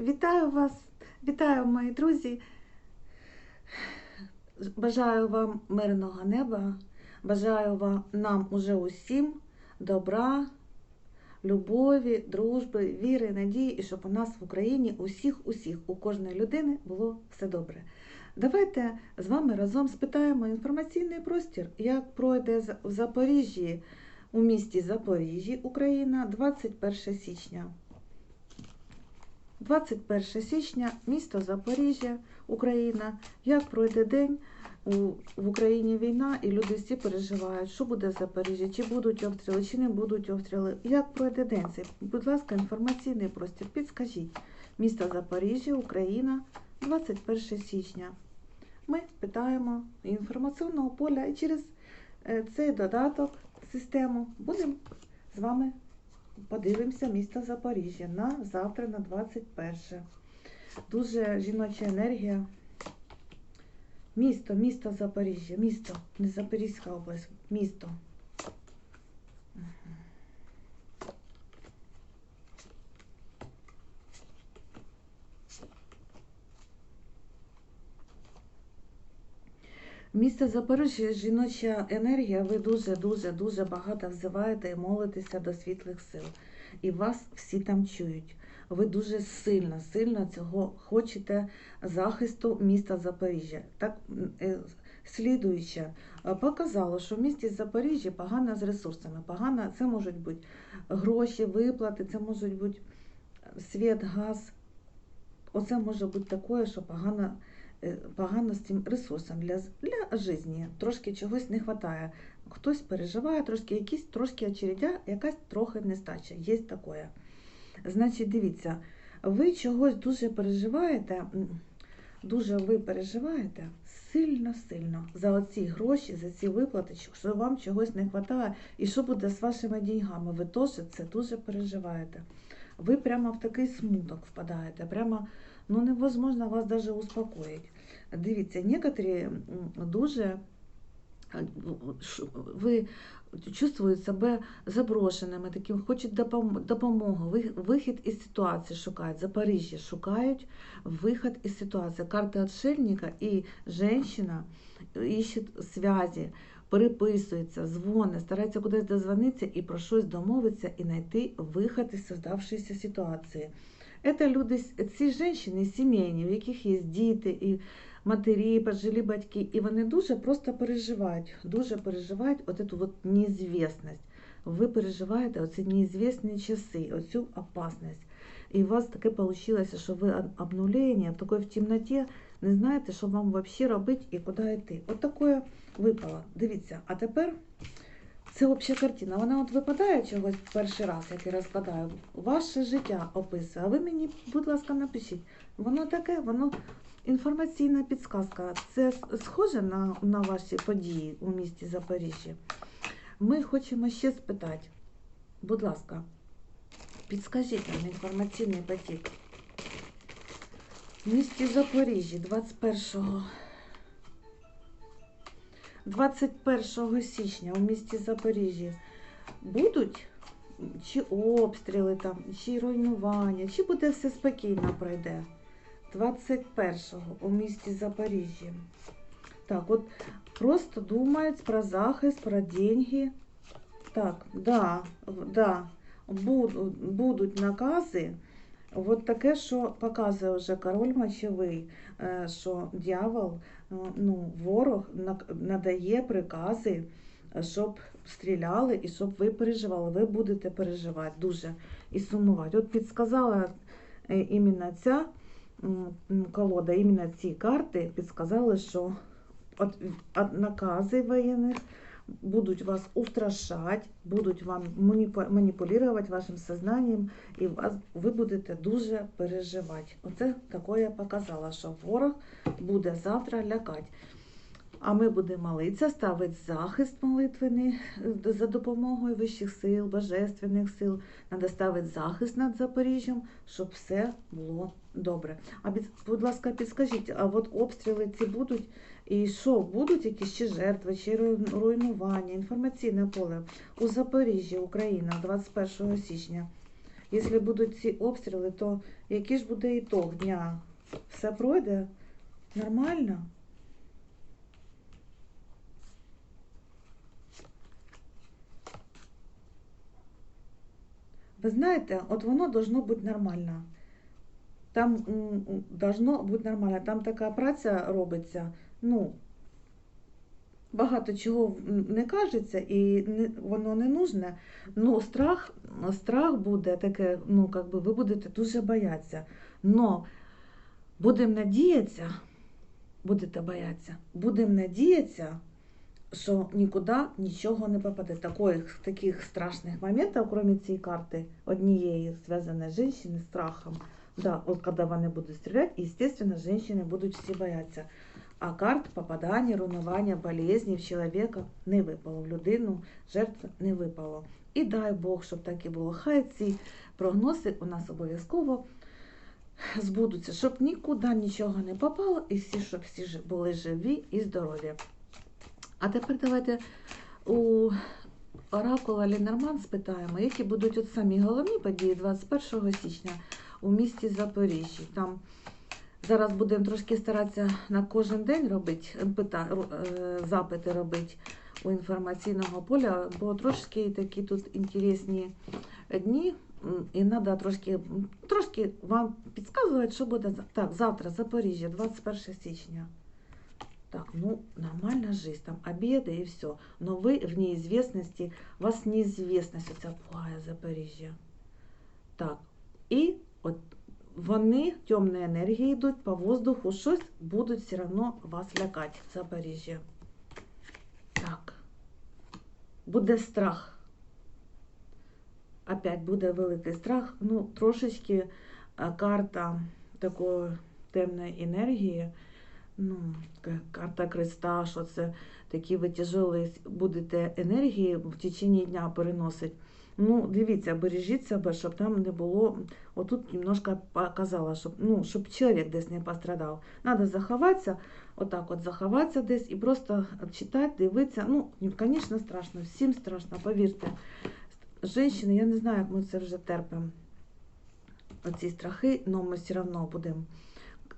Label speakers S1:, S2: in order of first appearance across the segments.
S1: Вітаю вас, вітаю, мої друзі. Бажаю вам мирного неба, бажаю вам нам уже усім добра, любові, дружби, віри, надії, і щоб у нас в Україні усіх, усіх, у кожної людини було все добре. Давайте з вами разом спитаємо інформаційний простір, як пройде в Запоріжжі у місті Запоріжжі, Україна, 21 січня. 21 січня, місто Запоріжжя, Україна. Як пройде день в Україні війна, і люди всі переживають, що буде в Запоріжжі, чи будуть обстріли, чи не будуть обстріли. Як пройде день цей? Будь ласка, інформаційний простір. Підскажіть. Місто Запоріжжя, Україна, 21 січня. Ми питаємо інформаційного поля і через е, цей додаток, систему будемо з вами подивимося місто Запоріжжя на завтра, на 21. Дуже жіноча енергія. Місто, місто Запоріжжя, місто, не Запорізька область, місто. Місто Запоріжжя, жіноча енергія, ви дуже, дуже, дуже багато взиваєте і молитеся до світлих сил. І вас всі там чують. Ви дуже сильно, сильно цього хочете захисту міста Запоріжжя. Так, е, слідуюче, е, показало, що в місті Запоріжжя погано з ресурсами. Погано, це можуть бути гроші, виплати, це можуть бути світ, газ. Оце може бути таке, що погано, погано з цим ресурсом для, для життя. Трошки чогось не вистачає. Хтось переживає, трошки якісь трошки очередя, якась трохи нестача. Є таке. Значить, дивіться, ви чогось дуже переживаєте, дуже ви переживаєте сильно-сильно за оці гроші, за ці виплати, що вам чогось не вистачає, і що буде з вашими деньгами. Ви теж це дуже переживаєте. Ви прямо в такий смуток впадаєте, прямо ну невозможно вас даже успокоїть. Дивіться, некоторі дуже ви чувствують себе заброшеними, таким хочуть допом- допомогу, вихід із ситуації шукають. Запоріжжя шукають вихід із ситуації. Карта отшельника і жінка іщуть зв'язі, переписується, дзвонить, старається кудись дозвонитися і про щось домовитися і знайти вихід із создавшоїся ситуації. Це люди, ці жінки сімейні, в яких є діти і матері, пожилі батьки, і вони дуже просто переживають, дуже переживають от эту неізвісність. Ви переживаєте оці неізвісні часи, оцю опасність. І у вас таке вийшло, що ви об- обнулення, в такій в темноті, не знаєте, що вам взагалі робити і куди йти. От таке випало. Дивіться, а тепер це обща картина. Вона от випадає чогось перший раз, як я розкладаю. Ваше життя описує. А ви мені, будь ласка, напишіть. Воно таке, воно інформаційна підсказка. Це схоже на, на ваші події у місті Запоріжжя. Ми хочемо ще спитати. Будь ласка, підскажіть нам інформаційний потік. В місті Запоріжжя 21 21 січня у місті Запоріжжя будуть чи обстріли там, чи руйнування, чи буде все спокійно пройде. 21-го у місті Запоріжжя. Так, от просто думають про захист, про деньги. Так, да, да, будуть, накази. От таке, що показує вже король мочовий, е, що дьявол, е, ну, ворог надає прикази, е, щоб стріляли і щоб ви переживали. Ви будете переживати дуже і сумувати. От підсказала іменно ця колода, іменно ці карти підсказали, що от, от накази воєнних будуть вас устрашати, будуть вам маніпу- маніпулювати вашим сознанием, і вас, ви будете дуже переживати. Оце таке я показала, що ворог буде завтра лякати. А ми будемо молитися, ставити захист молитвений за допомогою вищих сил, божественних сил. Треба ставити захист над Запоріжжям, щоб все було добре. А будь ласка, підскажіть, а от обстріли ці будуть? І що, будуть якісь ще жертви, чи руйнування, інформаційне поле у Запоріжжі, Україна, 21 січня. Якщо будуть ці обстріли, то який ж буде ітог дня? Все пройде нормально? Ви знаєте, от воно должно бути нормально. Там должно бути нормально. Там така праця робиться. Ну, багато чого не кажеться і воно не нужне. Ну, страх, страх буде таке, ну, би ви будете дуже боятися. Но будемо надіятися, будете боятися, будемо надіятися, що нікуди нічого не попаде. Таких, таких страшних моментів, крім цієї карти, однієї, зв'язаної з жінкою, страхом. Да, от коли вони будуть стріляти, естественно, жінки будуть всі боятися. А карт попадання, руйнування, болезні в чоловіка не випало, в людину жертв не випало. І дай Бог, щоб так і було. Хай ці прогнози у нас обов'язково збудуться, щоб нікуди нічого не попало, і всі, щоб всі були живі і здорові. А тепер давайте у Оракула Лінерман спитаємо, які будуть от самі головні події 21 січня у місті Запоріжжі. Там зараз будемо трошки старатися на кожен день робити пита- е, запити робити у інформаційного поля, бо трошки такі тут інтересні дні, і треба трошки, трошки вам підказувати, що буде так, завтра Запоріжжя, 21 січня. Так, ну, нормальная жизнь, там обеды и все. Но вы в неизвестности, вас неизвестность оця пугає Запоріжжя. Так, і от вони, темні енергії йдуть по воздуху, щось будуть все одно вас лякати, в Запоріжжя. Так. Буде страх. Опять буде великий страх. Ну, трошечки карта такої темної енергії. Ну, карта креста, що це такі ви тяжелі будете енергії в течение дня переносить. Ну, дивіться, бережіть себе, щоб там не було. Отут немножко показала, щоб, ну, щоб чоловік десь не пострадав. Надо заховатися, отак от заховатися десь і просто читати, дивитися. Ну, звісно, страшно, всім страшно, повірте. Женщини, я не знаю, як ми це вже терпимо. Оці страхи, але ми все одно будемо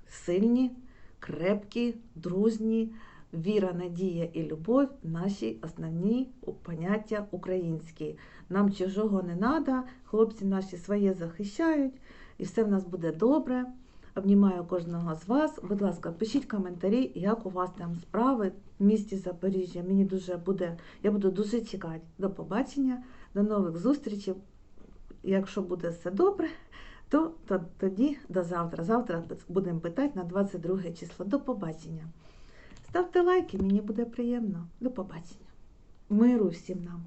S1: сильні, крепкі, дружні, віра, надія і любов наші основні поняття українські. Нам чужого не треба, хлопці наші своє захищають, і все в нас буде добре. Обнімаю кожного з вас. Будь ласка, пишіть коментарі, як у вас там справи в місті Запоріжжя. Мені дуже буде, я буду дуже чекати. До побачення, до нових зустрічей. Якщо буде все добре, то, то тоді до завтра. Завтра будемо питати на 22 число. До побачення. Ставте лайки, мені буде приємно. До побачення. Миру всім нам.